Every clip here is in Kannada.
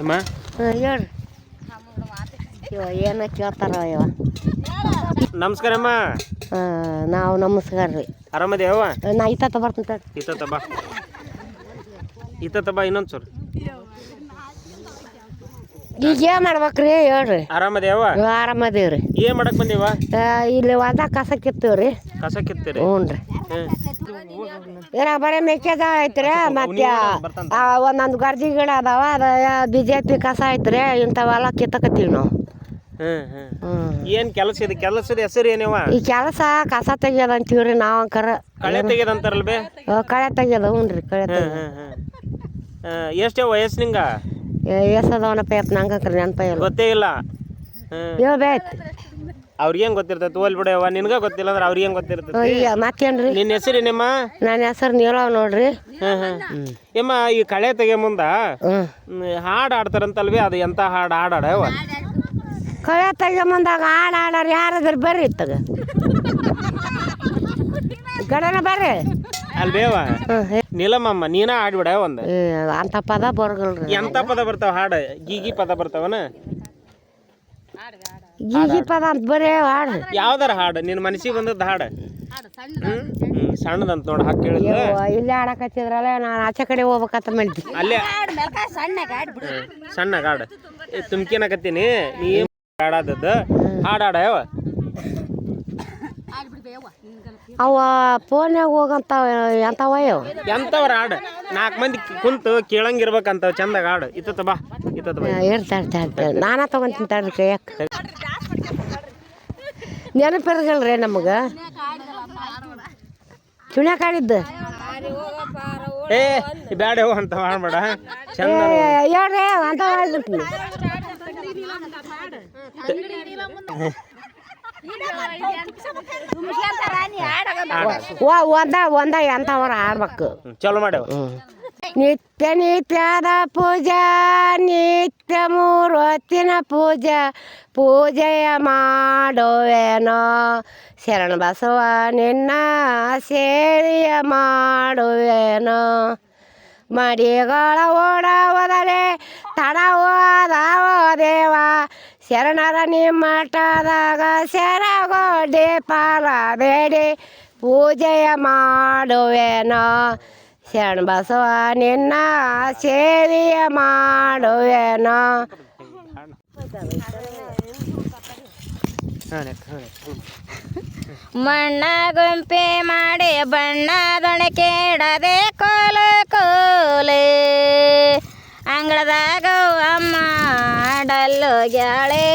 ಅಮ್ಮ? ಹಾಂ ಹೇಳ್ರಿ. ಇವ ಏನೋ ಕೇಳ್ತಾರ ಇವ. ನಮಸ್ಕಾರ ಅಮ್ಮ. ನಾವು ನಮಸ್ಕಾರ ರೀ. ಆರಾಮದೇವ ನಾ ಇತ್ತ ಬರ್ತೀನಿ ಇತ್ತ ಬಾ. ಇತ್ತ ಬಾ ಇನ್ನೊಂದು ಸರ್. ಈಗ ಏನ್ ಮಾಡ್ಬೇಕ್ರಿ ಹೇಳ್ರಿ. ಆರಾಮದೇವ ಆರಾಮದೇವ್ರಿ. ಏನ್ ಮಾಡಕ್ ಬಂದೀವ? ಇಲ್ಲಿ ಹೊಲ್ದಾಗ ಕಸ ರೀ ಕಸ ಕಿತ್ತೀರಿ ಹ್ಞೂ. ಏನ ಬರೀ ಮೆಕ್ಕೆಜೋಳ ಐತ್ರಿ ಮತ್ತೆ ಆ, ಒಂದೊಂದು ಗರ್ಜಿ ಗಿಡ ಅದಾವ ಅದ ಬಿ ಜೆ ಪಿ ಕಸ ಐತ್ರಿ ಇಂಥವೆಲ್ಲ ಕಿತ್ತಕತ್ತೀವಿ ನಾವು. ಹ್ಮ್ ಹ್ಮ್ ಏನ್ ಕೆಲಸ ಇದೆ? ಕೆಲಸದ ಹೆಸರು ಏನಿವ ಈ ಕೆಲಸ ಕಸ ತೆಗಿಯೋದು ಅಂತೀವಿ ರೀ ನಾವು ಅಂಕರ. ಕಳೆ ತೆಗೆದಂತಾರಲ್ ಬೇ? ಕಳೆ ತೆಗಿಯೋದು ಹ್ಞೂ ರೀ ಕಳೆ ತೆಗಿಯೋದು. ಎಷ್ಟೇ ವಯಸ್ಸು ನಿಂಗ? ಎಸದವನಪ್ಪ ಯಪ್ಪ ನಂಗೆ ನೆನಪ ಇಲ್ಲ. ಗೊತ್ತೇ ಇಲ್ಲ. ಹ್ಮ್ ಹೇಳ್ಬೇಕು ಅವ್ರಿಗೇನ್ ಗೊತ್ತಿರ್ತೈತಿ? ಹೋಲ್ ಬಿಡವ ನಿನ್ಗ ಗೊತ್ತಿಲ್ಲ ಅಂದ್ರೆ ಅವ್ರಿಗೇನ್ ಗೊತ್ತಿರ್ತೈತಿ? ಅಯ್ಯ ಮತ್ತೇನ್ರಿ ನಿನ್ನ ಹೆಸರು ನಿಮ್ಮ? ನನ್ನ ಹೆಸರು ನೀಲವ್ ನೋಡ್ರಿ. ಹ್ಮ್ ಈ ಕಳೆ ತೆಗೆ ಮುಂದ ಹ್ಮ್, ಹಾಡ್ ಆಡ್ತಾರಂತಲ್ವಿ ಅದು ಎಂತ ಹಾಡ್ ಹಾಡಾಡವ ಕಳೆ ತೆಗಿಯಂದಾಗ ಹಾಡು ಹಾಡೋರು ಯಾರಾದ್ರೂ ಬರ್ರಿ ತಗ ಗಡನ ಬರ್ರಿ. ಅಲ್ವೇವ ನೀಲಮ್ಮಮ್ಮ ನೀನ ಹಾಡ್ಬಿಡ ಒಂದ್? ಅಂಥ ಪದ ಬರ್ಗಲ್ರಿ. ಎಂತ ಪದ ಬರ್ತಾವ ಹಾಡ? ಗೀಗಿ ಪದ ಬರ್ತಾವನ? ಗೀಗಿ ಪದ ಅಂತ ಬರೇ ಹಾಡು. ಯಾವ್ದಾರ ಹಾಡು? ನಿನ್ನ ಮನಸ್ಸಿಗೆ ಬಂದದ್ದು ಹಾಡು. ಹ್ಮ್? ಸಣ್ಣದಂತ ನೋಡಿ ಹಾಕಿ ಕೇಳಿದ್ರೆ. ಯವ್ವ, ಇಲ್ಲೇ ಆಡಕತ್ತಿದ್ರಲ್ಲ ನಾನು ಆಚೆ ಕಡೆ ಹೋಗ್ಬೇಕಂತ ಮಾಡಿದ್ದೆ. ಅಲ್ಲೇ. ಸಣ್ಣ ಹಾಡು ತುಮ್ಕೇನಕತ್ತೀನಿ? ನೀ ಹಾಡಾದದ್ದು. ಹಾಡಾಡ ಯಾವ ಅವ ಫೋನ್ಯಾಗ ಹೋಗಂತ ಎಂತವ ಎಂತವ್ರ ಹಾಡು? ನಾಲ್ಕು ಮಂದಿ ಕುಂತು ಕೇಳಂಗಿರ್ಬೇಕಂತ ಚಂದಾಗ ಹಾಡು. ಇತ್ತ ಬಾ ಇತ್ತ ಬಾ. ಇರ್ತಾ ಇರ್ತಾ ಇರ್ತಾ ನಾನಾ ತಗೊಂತೀನಿ ತಡ್ರಿ ನೆನಪಿರಗಲ್ರಿ ನಮಗೆ? ಚುಣ್ಯಾಕ ಕಾಡಿದ್ದು ಏ ಬ್ಯಾಡ ಹೋ ಅಂತ ಮಾಡ್ಬೇಡ ಚಂದ ಹೇಳ್ರಿ ಅಂತ ಒಂದ ಒಂದ ಎಂಥವ್ರ ಆಡ್ಬೇಕು. ಚಲೋ ಮಾಡ್ಯಾವ. ನಿತ್ಯ ನಿತ್ಯದ ಪೂಜಾ, ನಿತ್ಯ ಮೂರ್ವತ್ತಿನ ಪೂಜಾ, ಪೂಜೆಯ ಮಾಡುವೆನೋ. ಶರಣ ಬಸವ ನಿನ್ನ ಸೇರಿಯ ಮಾಡುವೆನೋ. ಮಡಿಗಳ ಓಡಾವದರೆ ತಡವಾದವೋ ದೇವ. ಶರಣರ ನಿಮ್ಮಟದಾಗ ಶರಗೋಡಿ ಪಾಲ ಬೇಡಿ ಪೂಜೆಯ ಮಾಡುವೆನೋ. ಶರಣ ಬಸವ ನಿನ್ನ ಸೇವೆಯ ಮಾಡುವೆನೋ. ಮಣ್ಣ ಗುಂಪೆ ಮಾಡಿ ಬಣ್ಣ ಕೆಡದೆ ಕೋಲ ಕೋಲೆ. ಅಂಗಳದಾಗ ಅಮ್ಮ ಡಲ್ಲು ಗ್ಯಾಳೆ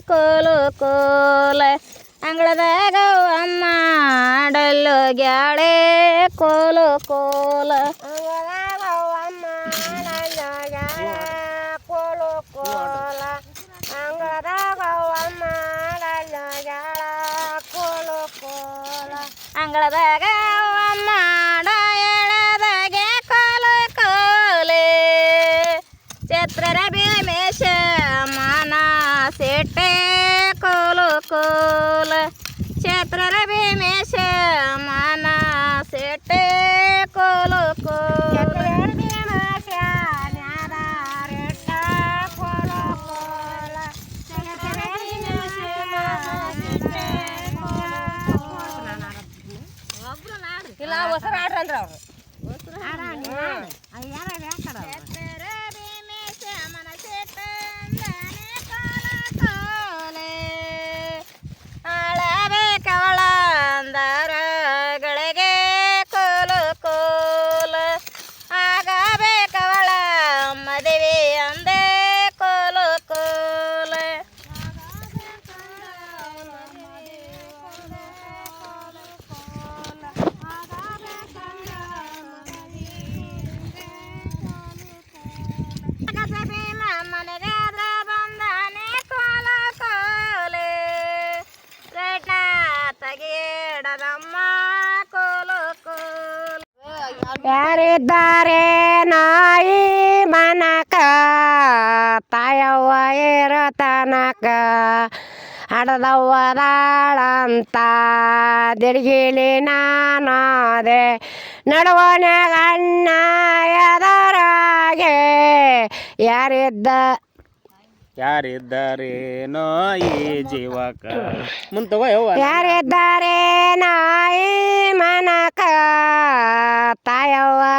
ಕೋಲು ಕೋಲ. ಅಂಗಳದಾಗ ಅಮ್ಮ ಆಡಲು ಗ್ಯಾಳೆ ಕೋಲು ಕೋಲ ಅಂಗಳದಾಗ ಅಮ್ಮ ಆಡ ಎಳದಾಗೆ ಕೋಲು ಕೋಲೆ ಛತ್ರರ ಭೀಮೇಶ ಮಾನ ಸೆಟ್ಟೆ ಕೋಲು ಕೋಲ ಛತ್ರರ ಭೀಮೇಶ ಮಾನ ಸೆಟ್ಟೆ ಕೋಲು ಕೋಲ ಇಲ್ಲ ಹೊಸರು ಆಡ್ರಲ್ರಿ ಅವ್ರು ಯಾರಿದ್ದಾರೆ ನಾಯಿ ಮನಕ ತಾಯವ್ವ ಏರೋ ತನಕ ಹಡದವ್ವದಾಳಂತ ದಿಡ್ಗಿಲಿ ನಾನಾದೆ ನಡುವನೆ ಅಣ್ಣ ಎದರಾಗೆ ಯಾರಿದ್ದ ಯಾರಿದ್ದಾರೆ ಈ ಜೀವಕ? ಮುಂತವ ಯಾರಿದ್ದಾರೆ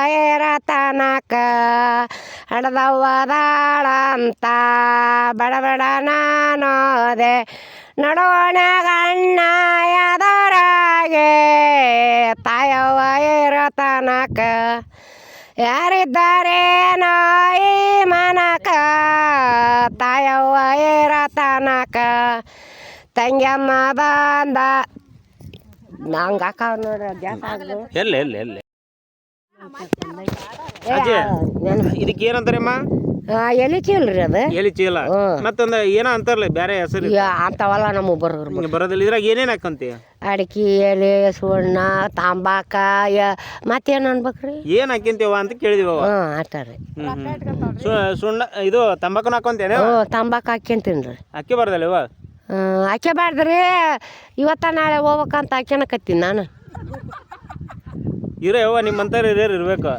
ತಾಯವ್ವ ಏರತನಕ ಬಡಬಡ ನಾನೋದೆ ನಡೋಣ ಗಣ್ಣ ಎದರಾಗೆ. ತಾಯವ್ವ ಏರತನಕ ಯಾರಿದ್ದಾರೆ ನಾಯಿ ಮನಕ. ತಾಯವ್ವ ಏರತನಕ ತಂಗಮ್ಮ ಬಂದ. ನಂಗೆ ಅಕ್ಕ ನೋಡ್ರಿ ಎಲ್ಲ, ಎಲ್ಲಿ ಎಲ್ಲಿ? ಇದಕ್ಕೆ ಏನಂತಾರಮ್ಮ ಎಲ್ಲಿ ರೀ ಅದು. ಎಲಿ ಚೀಲ. ಮತ್ತೊಂದು ಏನೋ ಅಂತಾರಲ್ಲ ಬೇರೆ ಹೆಸರು. ಈಗ ಅಂಥವಲ್ಲ ನಮಗೆ ಬರೋರು ಹಿಂಗೆ ಬರೋದಿಲ್ಲ ಇದ್ರಾಗ ಏನೇನು ಹಾಕಂತಿ? ಅಡಿಕೆ ಎಲೆ ಸುಣ್ಣ ತಾಂಬಾಕ ಯ- ಮತ್ತೇನು ಅನ್ಬೇಕ್ರಿ? ಏನ್ ಹಾಕಿಂತೀವ ಅಂತ ಕೇಳಿದಿವ ಹ್ಞೂ ಆಟಾರಿ ಸುಣ್ಣ ಇದು ತಂಬಾಕುನ ಹಾಕೊಂತೇನೆ? ಹ್ಞೂ ತಂಬಾಕು ಹಾಕ್ಯಂತೀನಿ ರೀ. ಅಕ್ಕಿ ಬರ್ದಲ್ಲ ಇವ ಹಾಕ್ಯಬಾರ್ದ್ರಿ. ಇವತ್ತ ನಾಳೆ ಹೋಗ್ಬೇಕಂತ ಹಾಕ್ಯನಕತ್ತೀನಿ ನಾನು. ಇರೋ ಯವ್ವ ನಿಮ್ಮಂತಾರ ಹಿರಿಯರು ಇರ್ಬೇಕು.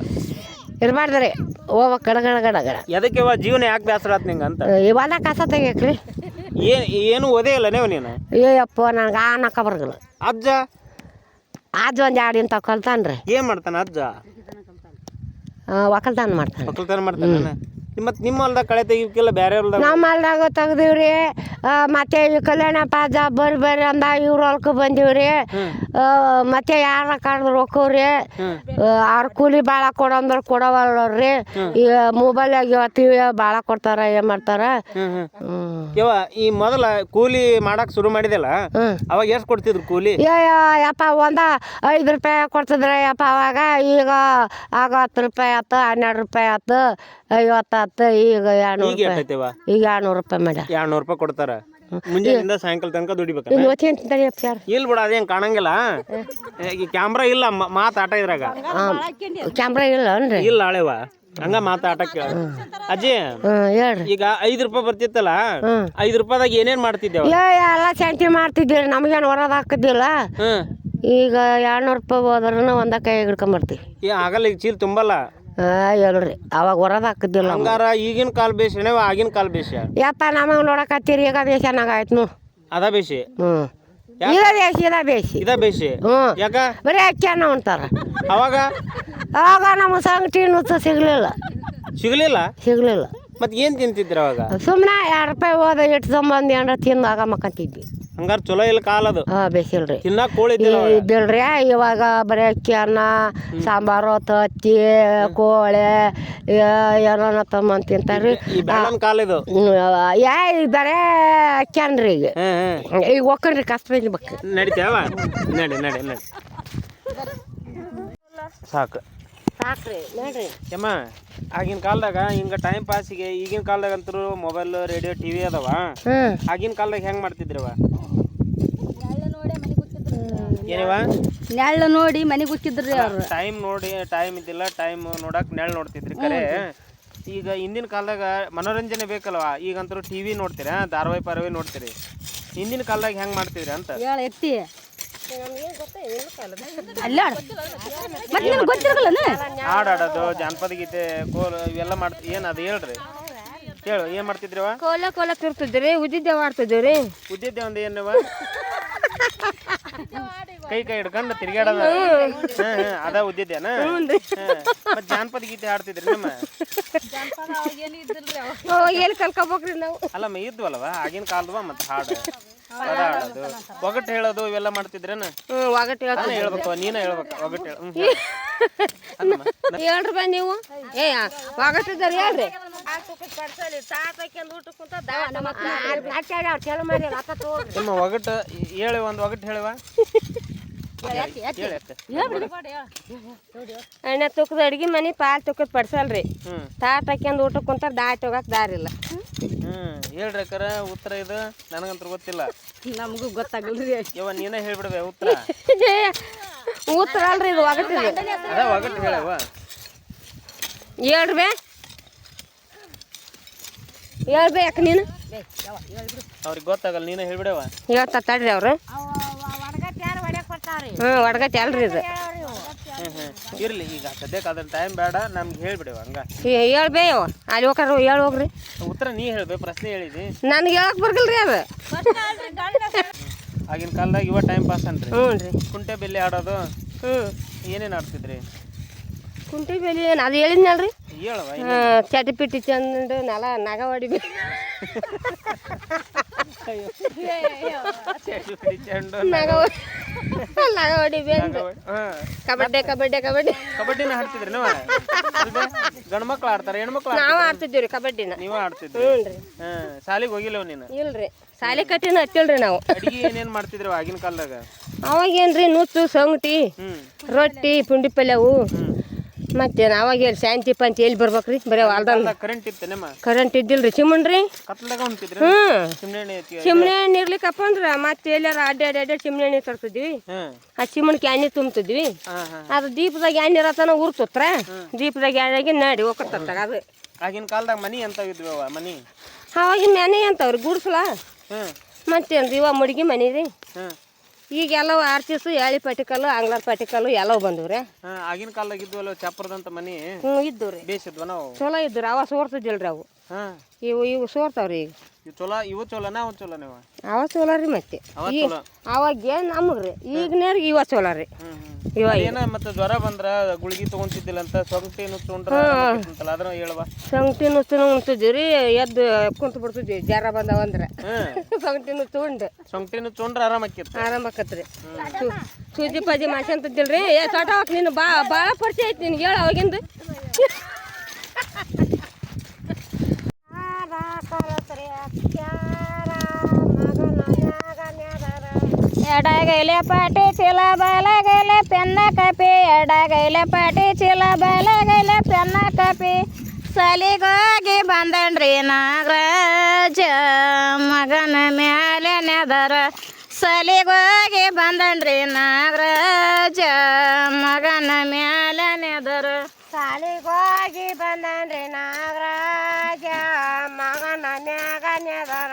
ಇರಬಾರ್ದ್ರಿ. ಹೋಗ್ಬೇಕು ಗಡ ಗಡ ಎದಕ್ಕೆ ಯವ್ವ ಜೀವನ ಯಾಕೆ ಬೇಸರ ಆತ್ ನಿಂಗೆ ಅಂತ? ಇವಾಗ ಕಸ ತೆಗಿಯಕ್ರಿ. ಏನ್ ಏನು ಓದೇ ಇಲ್ಲ ನೀವು ನೀನು? ಏಯಪ್ಪ ನನಗೆ ಆ ನಕ್ಕ ಬರಗಲ್ಲ ಅಜ್ಜ? ಅಜ್ಜ ಒಂದು ಎರಡು ಇಂಥ ಕಲ್ತಾನ್ರಿ. ಏನು ಮಾಡ್ತಾನೆ ಅಜ್ಜ? ಒಕ್ಕಲ್ತಾನ ಮಾಡ್ತಾನೆ ಒಕ್ಕಲ್ತಾನ ಮಾಡ್ತಾನ? ಮತ್ ನಿಮ್ಮ ಹೊಲ್ದಾಗ ಕಳೆ ತೆಗಿಬೇಕಿಲ್ಲ ಬೇರೆ ಹೊಲ್ದಾಗ ನಮ್ಮ ಹೊಲ್ದಾಗ ತೆಗ್ದೀವ್ರಿ. ಮತ್ತೆ ಈ ಕಲ್ಯಾಣ ಪಾಜ ಬರ್ರಿ ಬರ್ರಿ ಅಂದ ಇವ್ರ ಹೊಲ್ಕ ಬಂದಿವ್ರಿ. ಮತ್ತೆ ಯಾರ ಕರೆದ್ರು ಹೋಗ್ರಿ ಅವ್ರ ಕೂಲಿ ಭಾಳ ಕೊಡಂದ್ರ ಕೊಡವಲ್ರಿ ಈಗ ಆಗಿ ಇವತ್ತಿವಿ ಭಾಳ ಕೊಡ್ತಾರ ಏನ್ ಮಾಡ್ತಾರ? ಯವ್ವ ಈ ಮೊದಲ ಕೂಲಿ ಮಾಡಕ್ ಶುರು ಮಾಡಿದೆಲ್ಲ ಅವಾಗ ಎಷ್ಟು ಕೊಡ್ತಿದ್ರು ಕೂಲಿ? ಯಪ್ಪ ಒಂದ ಐದು ರೂಪಾಯಿ ಕೊಡ್ತಿದ್ರ ಯಪ್ಪ ಅವಾಗ ಈಗ ಆಗ ಹತ್ತು ರೂಪಾಯಿ ಆತು ಹನ್ನೆರಡು ರೂಪಾಯಿ ಆತು. ಐವತ್ತು ಆತು ಈಗ ಎರಡ್ನೂರು ಈಗ ರೂಪಾಯಿ. ಎಷ್ಟೈತಿವ ಈಗ ಎರಡ್ನೂರು ರೂಪಾಯಿ ಮಾಡ್ಯ ಎರಡ್ನೂರು ರೂಪಾಯಿ ಕೊಡ್ತಾರ. ಮುಂಜಾನಿಂದ ಸಾಯಂಕಾಲ ತನಕ ದುಡಿಬೇಕ. ಇನ್ನು ಓದ್ತೀನಿ ಯಾರು. ಇಲ್ಲ ಬಿಡ ಅದೇನ್ ಕಾಣಂಗಿಲ್ಲ. ಈಗ ಕ್ಯಾಮ್ರಾ ಇಲ್ಲ ಮ- ಮಾತ್ ಆಟ ಇದ್ರಾಗ. ಕ್ಯಾಮ್ರಾ ಇಲ್ಲ ಅನ್ರಿ ಇಲ್ಲ ಹಳೆವ ಹಂಗ ಮಾತ್ ಆಟ ಕೇಳ. ಅಜ್ಜಿ ಹ್ಞೂ ಹೇಳ್ರಿ. ಈಗ ಐದ್ ರೂಪಾಯಿ ಬರ್ತಿತ್ತಲ್ಲ ಐದು ರೂಪಾಯಿದಾಗ ಏನೇನ್ ಮಾಡ್ತಿದ್ದೇವ? ಏ ಎಲ್ಲ ಶಾಂತಿ ಮಾಡ್ತಿದ್ದೀರಿ ನಮಗೇನು ಹೊರದ ಹಾಕಿದ್ದಿಲ್ಲ ಹ್ಮ್. ಈಗ ಎರಡ್ನೂರು ರೂಪಾಯಿ ಹೋದ್ರೂ ಒಂದ ಕೈ ಹಿಡ್ಕೊಂಬರ್ತೀವಿ ಏ ಆಗಲ್ಲ ಈಗ ಚೀಲ್ ತುಂಬಲ್ಲ. ಹೇಳ್ರಿ. ಅವಾಗ ಹೊರದ್ ಹಾಕಿದ್ದಿಲ್ಲ ಹಂಗಾರ ಈಗಿನ ಕಾಲ ಬೇಸಿನ ಆಗಿನ ಕಾಲ ಬೇಷ ಯಪ್ಪ ನಮಗೆ ನೋಡಕತ್ತೀರಿ ಈಗ ಬೇಸನಾಗ ಆಯ್ತು ನೋ ಅದ ಬೇಸಿ ಹ್ಞೂ ಇದ ಬೇಸಿ ಇದ ಬೇಸಿ ಇದ ಬೇಸಿ ಹ್ಞೂ ಯಾಕ? ಬರೀ ಅಕ್ಕಿಯನ್ನ ಉಣ್ತಾರ. ಅವಾಗ? ಅವಾಗ ನಮ್ಮ ಸಂಗಟಿ ನುಚ್ಚ ಸಿಗ್ಲಿಲ್ಲ. ಸಿಗ್ಲಿಲ್ಲ? ಸಿಗ್ಲಿಲ್ಲ. ಮತ್ತೆ ಏನು ತಿಂತಿದ್ರು ಅವಾಗ? ಸುಮ್ಮನೆ ಎರಡು ರೂಪಾಯಿ ಹೋದ ಇಟ್ಟು ಸಂಬಂಧ ಏನಾರ ತಿಂದು ಆಗ ಮಕ್ಕಂತಿದ್ವಿ ಹಂಗಾರ ಚಲೋ ಇಲ್ಲ ಕಾಲ ಅದು. ಹಾಂ ಬೇಸಿಲ್ರಿ ತಿನ್ನಾಕ ಕೋಳಿ ಇದ್ದಿಲ್ಲ ಅವಾಗ. ಇದ್ದಿಲ್ರಿ ಇವಾಗ ಬರೀ ಅಕ್ಕಿ ಅನ್ನ ಸಾಂಬಾರು ತತ್ತಿ ಕೋಳೆ ಏನೋ ತಮ್ಮಂತ ತಿಂತಾರ್ರಿ. ಈ ಬೆಳ್ಳನ್ ಕಾಲ ಇದು. ಹ್ಮ್, ಯಾ ಈಗ ಬರೇ ಅಕ್ಕಿ ಅನ್ರಿ ಈಗ. ಹ್ಮ್ ಹ್ಮ್. ಈಗ ಹೋಗ್ಕನ್ರಿ ಕಷ್ಟ ಬಕ್ ನಡಿತೇವ? ನಡಿ ನಡಿ ನಡಿ. ಸಾಕು. ಯಮ್ಮ ಆಗಿನ ಕಾಲದಾಗ ಹಿಂಗ ಟೈಮ್ ಪಾಸಿಗೆ ಈಗಿನ ಕಾಲದಾಗ ಅಂತೂ ಮೊಬೈಲ್ ರೇಡಿಯೋ ಟಿವಿ ಅದಾವ. ಆಗಿನ ಕಾಲದಾಗ ಹೆಂಗ್ ಮಾಡ್ತಿದ್ರವ? ಏನವ? ನೆಳ್ಳು ನೋಡಿ ಮನೆಗೆ ಹುಚ್ಚಿದ್ರಿ ಅವ್ರು. ಟೈಮ್ ನೋಡಿ ಟೈಮ್ ಇದ್ದಿಲ್ಲ ಟೈಮ್ ನೋಡಕ್ ನೆಳ್ ನೋಡ್ತಿದ್ರಿ ಕರೆ. ಈಗ ಹಿಂದಿನ ಕಾಲದಾಗ ಮನೋರಂಜನೆ ಬೇಕಲ್ವಾ? ಈಗಂತೂ ಟಿವಿ ನೋಡ್ತೀರಾ? ಧಾರಾವಾಹಿ ಪಾರವಾಹಿ ನೋಡ್ತೀರಿ? ಹಿಂದಿನ ಕಾಲದಾಗ ಹೆಂಗ್ ಮಾಡ್ತಿದ್ರಿ ಅಂತ? ಹೇಳ ಎತ್ತಿ. ಅಲ್ಲಾಡ ಮತ್ತೆ ನಿಮ್ಗೆ ಗೊತ್ತಿರಲ್ಲ ಜಾನಪದ ಗೀತೆ ಕೋಲ ಇವೆಲ್ಲ ಮಾಡ್ತಿ ಏನು ಅದು ಹೇಳ್ರಿ? ಹೇಳು ಏನ್ ಮಾಡ್ತಿದ್ರಿ ಕೋಲ ಕೋಲ ತಿರ್ತಿದ್ರಿ ಉದ್ದಿದ್ದೆ ಮಾಡ್ತಿದ್ರಿ ಉದ್ದಿದ್ದೆ ಒಂದ್ ಏನವ ಕೈ ಕೈ ಹಿಡ್ಕೊಂಡು ತಿರ್ಗಾಡೋದ ಅದ ಉದ್ದಿದ್ದೇನ? ಮತ್ ಜಾನಪದ ಗೀತೆ ಹಾಡ್ತಿದ್ರಿ ನಮ್ಮ? ಎಲ್ಲಿ ಕಲ್ಕೋಬೇಕ್ರಿ ನಾವು? ಅಲ್ಲಮ್ಮ ಇದ್ವಲ್ವ? ಆಗಿನ ಕಾಲದವ ಮತ್ತೆ ಹಾಡು. ಪದ ಹಾಡೋದು ಒಗಟ್ ಹೇಳೋದು ಇವೆಲ್ಲ ಮಾಡ್ತಿದ್ರೇನ? ಒಗಟ್ ಒಗಟ್ಟು ನಾನೇ ಹೇಳ್ಬೇಕು ನೀನ ಹೇಳ್ಬೇಕು ಒಗಟ್ ಹೇಳ. ಹ್ಮ್ ಹೇಳ್ರಿ ಬಾ ನೀವು? ಏ ಒಗಟ್ಟಿದ್ದಾರೆ ಹೇಳ್ರಿ ನಿಮ್ಮ ಒಗಟ್ ಹೇಳಿ ಒಂದ್ ಒಗಟ್ ಹೇಳುವ. ಅಣ್ಣ ತುಕ್ಕದ ಅಡ್ಗೆ ಮನೆ ಪಾಲ್ ತುಕ್ಕದ ಪಡ್ಸಲ್ರಿ ಹ್ಮ್. ತಾಟ್ ಹಾಕ್ಯಂದು ಊಟ ಕುಂತಾರ ದಾಟ್ ಹೋಗಕ್ ದಾರಿಲ್ಲ ಹ್ಮ್. ಹೇಳ್ರಿ ಅಕ್ಕರ ಉತ್ತರ ಇದು? ನನಗಂತೂ ಗೊತ್ತಿಲ್ಲ. ನಮಗೂ ಗೊತ್ತಾಗಲ್ರಿ ಯವ ನೀನೇ ಹೇಳ್ಬಿಡ್ವೆ ಉತ್ತರ. ಉತ್ತರ ಅಲ್ರಿ ಇದು ಒಗಟ್ಟಿದೆ ಅದ ಒಗಟ್ ಹೇಳವ ಹೇಳ್ರಿ ಬೇ. ಹೇಳ್ಬೇ ಯಾಕೆ ನೀನು? ಅವ್ರಿಗೆ ಗೊತ್ತಾಗಲ್ಲ ನೀನೇ ಹೇಳ್ಬಿಡವ ಹೇಳ್ತಾ ತಡ್ರಿ ಅವ್ರು. ಹ್ಞೂ ಒಡಗಟ್ಟಿ ಅಲ್ರಿ ಇದು. ಹ್ಮ್ ಹ್ಮ್. ಇರ್ಲಿ ಈಗ ಸದ್ಯಕ್ಕೆ ಅದ್ರ ಟೈಮ್ ಬೇಡ ನಮ್ಗೆ ಹೇಳ್ಬಿಡಿ ಹಂಗ. ಹೇಳ್ಬೇಯವ ಅಲ್ಲಿ ಹೋಗ್ರ ಹೇಳಿ ಹೋಗ್ರಿ. ಉತ್ತರ ನೀ ಹೇಳ್ಬೇಕು ಪ್ರಶ್ನೆ ಹೇಳಿದಿ. ನನ್ಗೆ ಹೇಳಕ್ ಬರ್ಗಲ್ರಿ ಅದು. ಆಗಿನ ಕಾಲದಾಗ ಇವ ಟೈಮ್ ಪಾಸ್ ಅನ್ರಿ. ಹ್ಞೂ ರೀ. ಕುಂಟೆ ಬೆಲ್ಲಿ ಆಡೋದು. ಹ್ಞೂ. ಏನೇನು ಆಡ್ತಿದ್ರಿ? ಕುಂಟೆ ಬೆಲೆ ಏನು ಅದು ಹೇಳಿದ್ನಲ್ರಿ? ಚಟಿ ಪಿಟಿ ಚಂದ ನೆಲ ನಗ ಹೊಡಿಬೇಕು. ನಗ ಹೊಡಿ- ನಗ ಹೊಡಿಬೇಕು ಕಬಡ್ಡಿ ಕಬಡ್ಡಿ ಕಬಡ್ಡಿ. ಕಬಡ್ಡಿನ ಆಡ್ತಿದ್ರಿ ನೀವು? ಗಂಡ್ಮಕ್ಳು ಆಡ್ತಾರೆ ಹೆಣ್ಮಕ್ಳು ನಾವು ಆಡ್ತಿದ್ದೀವಿ ರೀ ಕಬಡ್ಡಿನ. ನೀವು ಆಡ್ತಿದ್ರಿ ಹ್ಞೂ ರೀ. ಹೋಗಿಲ್ಲ ನೀನು? ಇಲ್ರಿ. ಸಾಲಿ ಕಟ್ಟಿನ ಹತ್ತಿಲ್ರಿ ನಾವು. ಅಡಿಗೆ ಏನೇನ್ ಮಾಡ್ತಿದ್ರಿ ಆಗಿನ ಕಾಲದಾಗ? ಅವಾಗೇನ್ರಿ ನುಚ್ಚು ಸೊಂಗಟಿ ರೊಟ್ಟಿ ಪುಂಡಿ ಪಲ್ಯವು. ಮತ್ತೇನು ಅವಾಗ ಎಲ್ಲಿ ಶಾಂತಿ ಪಂಚಿ ಎಲ್ಲಿ ಬರ್ಬೇಕ್ರಿ? ಬರೀ ಹೊಲ್ದಾಗ ಕರೆಂಟ್ ಇತ್ತು ನಿಮ್ಮ? ಕರೆಂಟ್ ಇದ್ದಿಲ್ರಿ ಚಿಮಣ್ರಿ ಹೊಂಟಿದ್ರಿ ಹ್ಞೂ ಚಿಮ್ನೆ ಎಣ್ಣೆ ಹಣ್ಣು ಇರ್ಲಿಕ್ಕಪ್ಪ ಅಂದ್ರೆ ಮತ್ತೆ ಎಲ್ಲಾರ ಅಡ್ಡಾಡಿ ಅಡ್ಡಾಡಿ ಚಿಮ್ನೆ ಹಣ್ಣು ತರ್ತಿದ್ವಿ ಆ ಚಿಮ್ಮಣ್ಣ ಕ್ಯಾನಿ ತುಂಬ್ತಿದ್ವಿ. ಅದು ದೀಪದಾಗ ಎಣ್ಣೆ ಇರತನ ಉರ್ತತ್ರ ದೀಪದಾಗ ಎಣ್ಣೆಗೆ ನಡಿ ಹೋಗ್ತಾರೆ ಅದು. ಆಗಿನ ಕಾಲದಾಗ ಮನಿ ಅಂತ ಇದ್ವಿ ಮನಿ. ಅವಾಗಿನ ಮನೆ ಅಂತವ್ರಿ ಗುಡ್ಸಲ. ಮತ್ತೇನ್ರಿ ಇವ ಮುಡ್ಗಿ ಮನಿ ರೀ ಹ್ಮ್ ಈಗ ಎಲ್ಲವೂ ಆರ್ಚಿಸು ಎಳಿ ಪಟಿಕಲ್ಲು ಆಂಗ್ಲರ್ ಪಟಿಕಲ್ಲು ಎಲ್ಲವು ಬಂದವ್ರಿ. ಆಗಿನ ಕಾಲದಾಗ ಇದ್ವಲ್ಲ ಚಪ್ಪರದಂತ ಮನಿ? ಹ್ಞೂ ಇದ್ದವು ರೀ ಬೇಸಿದ್ವ ನಾವು? ಚಲೋ ಇದ್ದು ಅವ ಸೋರ್ತಿದ್ದಿಲ್ರಿ ಅವು. ಇವು ಇವು ಸೋರ್ತಾವ್ರಿ ಈಗ. ಚಲೋ ಇವು ಚಲೋನಾ ಅವು ಚಲೋ ನೀವು ಅವ ಚಲೋ ರೀ ಮತ್ತೆ. ಅವ ಈ- ಚಲೋ. ಅವಾಗ ಏನು ನಮಗ್ರಿ ಈಗಿನೇರಿಗೆ ಇವ ಚಲೋ ರೀ ಹ್ಮ್ ಹ್ಮ್. ಇವ ಏನ ಮತ್ತೆ ಜ್ವರ ಬಂದ್ರ ಗುಳಿಗೆ ತಗೊಂತಿದ್ದಿಲ್ಲ ಅಂತ ಸೊಂಟಿ ತುಂಡ್ರ ಅಂತಲ್ಲ ಅದನ್ನ ಹೇಳುವ. ಸಂಗಟಿ ನುಚ್ಚು ಉಣ್ತಿದ್ವಿ ರೀ ಎದ್ದು ಕುಂತು ಬಿಡ್ತಿದ್ವಿ ಜರ ಬಂದವ ಅಂದ್ರೆ. ಹ್ಮ್. ಸಂಗಟಿ ನುಚ್ಚು ಉಂಡು ಸೊಂಟಿ ನುಚ್ಚುಂಡ್ರ ಆರಾಮ ಆಕಿತ್ತು ಆರಾಮ ಆಕತ್ರಿ. ಸೂಜಿ ಪಾಜಿ ಮಾಸಿ ಅಂತಿದ್ದಿಲ್ರಿ ಏ ಹಾಕ್ ನೀನು ಬಾ ಭಾಳ ಪರಿಚಯ ಐತಿ ನಿನ್ಗೆ ಹೇಳ ಅವಾಗಿಂದ. ಎಡಗೈಲೆ ಪಾಟಿ ಚೀಲ ಬಲಗೈಲೆ ಪೆನ್ನ ಕಪಿ ಎಡಗೈಲೆ ಪಾಟಿ ಚೀಲ ಬಲಗೈಲೆ ಪೆನ್ನ ಕಪಿ ಸಲಿಗೋಗಿ ಬಂದನ್ರಿ ನಾಗರಾಜ ಮಗನ ಮ್ಯಾಲೆ ನೆದರ ಸಲಿಗೋಗಿ ಬಂದಣ್ರಿ ನಾಗರಾಜ ಮಗನ ಮ್ಯಾಲೆ ನೆದರ ಸಾಲಿಗೋಗಿ ಬಂದಣ್ರಿ ನಾಗರಾಜ, ಮಗನ ಮ್ಯಾಗ ನೆದರ.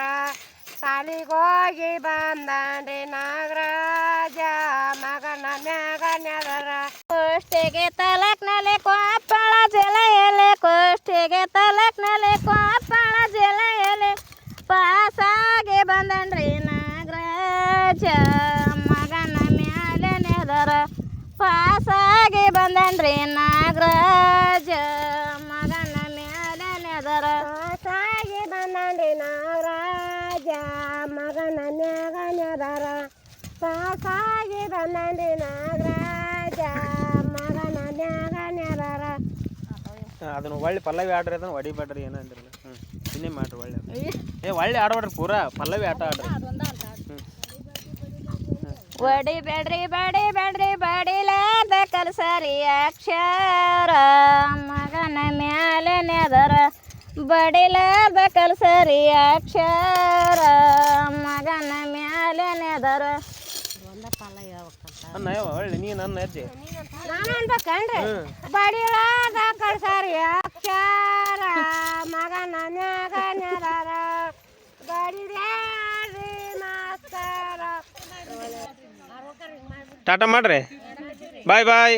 ಸಾಲಿಗೋಗಿ ಬಂದನ್ರಿ ಕೋಷ್ಟಿಗೆ ತಲಕ್ನಲ್ಲಿ ಕೊಪ್ಪಳ ಜಿಲ್ಲೆಯಲ್ಲಿ ಕೋಷ್ಟಿಗೆ ತಲಕ್ನಲ್ಲಿ ಕೊಪ್ಪಳ ಜಿಲ್ಲೆಯಲ್ಲಿ ಪಾಸಾಗಿ ಬಂದನ್ರಿ ನಾಗರಾಜ. ಮಗನ ಮ್ಯಾಲೆ ನೆದರ ಪಾಸಾಗಿ ಬಂದನ್ರಿ ನಾಗರಾಜ. ಮಗನ ಮ್ಯಾಲೆ ನೆದರ ಪಾಸಾಗಿ ಬಂದನ್ರಿ ನಾಗರಾಜ. ಮಗನ ಮ್ಯಾಗ ನೆದರ ಪಾಸಾಗಿ ಬಂದನ್ರಿ ನಾಗರಾಜ ಮಗನ ಮ್ಯಾಗ ನೆದರ ಅದನ್ನ ಒಳ್ಳೆ ಪಲ್ಲವಿ ಆಡ್ರಿ ಅದನ್ನ ಹೊಡಿಬೇಡ್ರಿ ಏನಂದ್ರಿ ಹ್ಮ್. ಇನ್ನೇ ಮಾಡ್ರಿ ಒಳ್ಳೆ ಏ ಒಳ್ಳೆ ಆಡ್ಬೇಡ್ರಿ ಪೂರಾ ಪಲ್ಲವಿ ಆಟ ಆಡ್ರಿ. ಒಡಿ ಬಡಿ ಬೇಡ್ರಿ ಬಡಿ ಬೇಡ್ರಿ ಬಡಿಲಾದ ಕಲ್ಸರಿ ಅಕ್ಷರ. ಮಗನ ಮ್ಯಾಲೆ ನೆದರ ಬಡಿಲಾದ ಕಲ್ಸರಿ ಅಕ್ಷರ. ಮಗನ ಮ್ಯಾಲೆ ನೆದರ ಅನ್ನ ಯಾವ ಒಳ್ಳೆ ನೀನು ನನ್ನ ಅಜ್ಜಿ. ನಾನು ಅನ್ಬೇಕನ್ರಿ? ಬಡಿಲಾದ ಕಳ್ಸಾರಿ ಅಕ್ಷರ ಮಗ ನನ್ಯಾಗ ನೆದರ ಬಡಿದ್ಯಾರಿ ಮಾಸ್ತರ. ಟಾಟಾ ಮಾಡ್ರಿ. ಬಾಯ್ ಬಾಯ್.